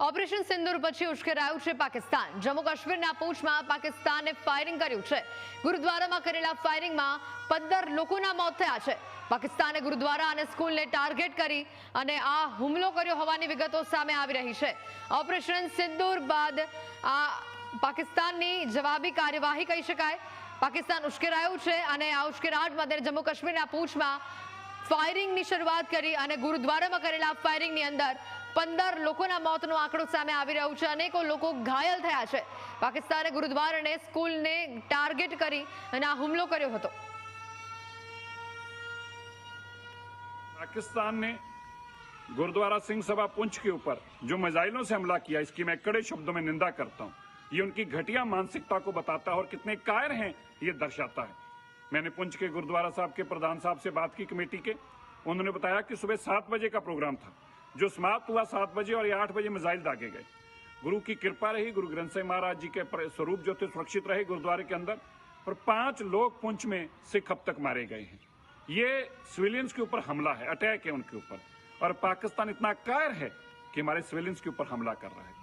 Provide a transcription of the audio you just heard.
Operation સિંદૂર પછી ઉશ્કેરાયું છે પાકિસ્તાન. જમ્મુ કાશ્મીરના પૂંછમાં પાકિસ્તાને ફાયરિંગ કર્યું છે. ગુરુદ્વારામાં કરેલા ફાયરિંગમાં પંદર લોકોના મોત થયા છે. પાકિસ્તાને ગુરુદ્વારા અને સ્કૂલને ટાર્ગેટ કરી અને આ હુમલો કર્યો હોવાની વિગતો સામે આવી રહી છે. ઓપરેશન સિંદુર બાદ આ પાકિસ્તાનની જવાબી કાર્યવાહી કહી શકાય. પાકિસ્તાન ઉશ્કેરાયું છે અને આ ઉશ્કેરાટમાં જમ્મુ કાશ્મીરના પૂંછમાં ફાયરિંગની શરૂઆત કરી અને ગુરુદ્વારામાં કરેલા ફાયરિંગની અંદર પંદર લોકોના મોતનો આંકડો સામે આવી રહ્યો છે અનેકો લોકો ઘાયલ થયા છે પાકિસ્તાને ગુરુદ્વારા અને સ્કૂલને ટાર્ગેટ કરી અને આ હુમલો કર્યો હતો पाकिस्तान ने गुरुद्वारा सिंह सभा पुंछ के ऊपर जो मिसाइलों से हमला किया इसकी मैं कड़े शब्दों में निंदा करता हूं ये उनकी घटिया मानसिकता को बताता है और कितने कायर हैं ये दर्शाता है मैंने पुंछ के गुरुद्वारा साहब के प्रधान साहब से बात की कमेटी के उन्होंने बताया कि सुबह सात बजे का प्रोग्राम था जो समाप्त हुआ सात बजे और आठ बजे मिसाइल दागे गए। गुरु की कृपा रही, गुरु ग्रंथ साहिब महाराज जी के स्वरूप जो थे सुरक्षित रहे गुरुद्वारे के अंदर और पाँच लोग पुंछ में सिख अब तक मारे गए हैं। ये सिविलियंस के ऊपर हमला है, अटैक है उनके ऊपर। और पाकिस्तान इतना कायर है कि हमारे सिविलियंस के ऊपर हमला कर रहा है।